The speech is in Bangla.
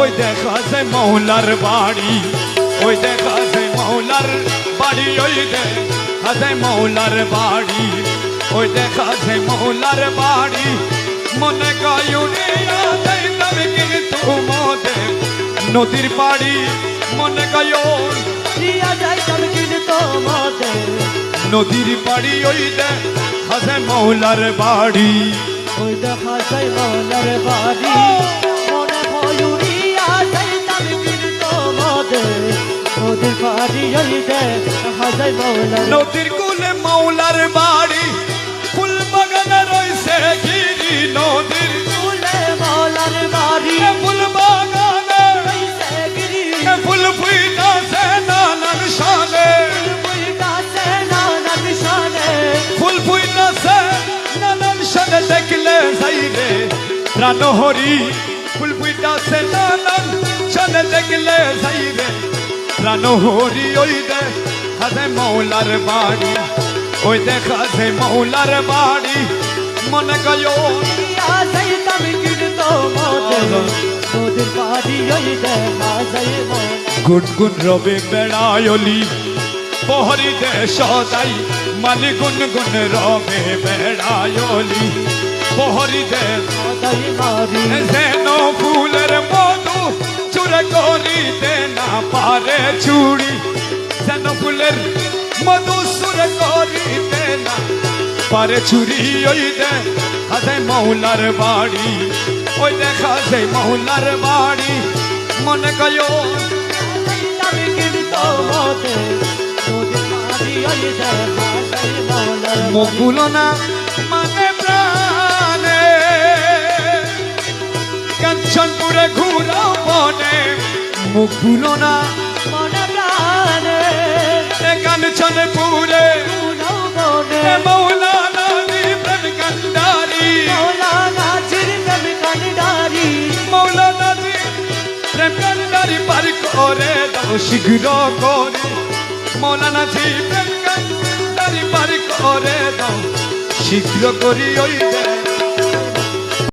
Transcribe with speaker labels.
Speaker 1: ওই দেখা যায় মৌলার বাড়ি ওই দেখা যায় মৌলার বাড়ি ওই দেখা যায় মৌলার বাড়ি ওই দেখা যায় মৌলার বাড়ি। মনে গায়ুনিয়া যাইতাম কিন্তু মতে নদীর পাড়ি। মনে গায়ন
Speaker 2: দিয়া যাইতাম কিন্তু মতে
Speaker 1: নদীর পাড়ি ওই দেখা যায় মৌলার বাড়ি।
Speaker 2: ওই দেখা যায় মনের বাড়ি। নদীর
Speaker 1: কুলে মৌলার বাড়ি ফুল বাগানে রয়েছে গিরি নদীর।
Speaker 2: ফুলে মলার বাড়ি।
Speaker 1: ফুল বাগানে ফুল ফুইতাছে নানান শানে। ফুল ফুইতাছে নানান শানে দেখলে যাইরে প্রাণ হরি ফুল ফুইতাছে নানান শানে দেখলে যাইরে প্রাণ হরি ওই দে খাজে মৌলার বাড়ি ওই দেখা যে মৌলার বাড়ি মনে গয়ো
Speaker 2: দেখা যায়
Speaker 1: গুনগুন রবে বেড়ায়লি পহরি দে সদাই মালি গুনগুন রবে বেড়ায়লি পহরি দে
Speaker 2: সদাই মারি
Speaker 1: পারে চুড়ি, যেন ফুলের মধু সুরে করিতে না। পারে চুরি ওই দে খাজে মৌলার বাড়ি। ওই দেখা যে মৌলার বাড়ি। মনে
Speaker 2: দেখা যায় মনের
Speaker 1: মুখগুলো না মুখগুলো না।
Speaker 2: প্রাণে
Speaker 1: কাঞ্চনপুরে
Speaker 2: পুনৌ
Speaker 1: মৌলানা প্রেম কান্ডারি।
Speaker 2: মৌলানা চির প্রেম কান্ডারি।
Speaker 1: মৌলানা প্রেম কান্ডারি পার করে দাও শীঘ্র করে। মৌলানা প্রেম কান্ডারি পার করে দাও শীঘ্র করি ওই দেয়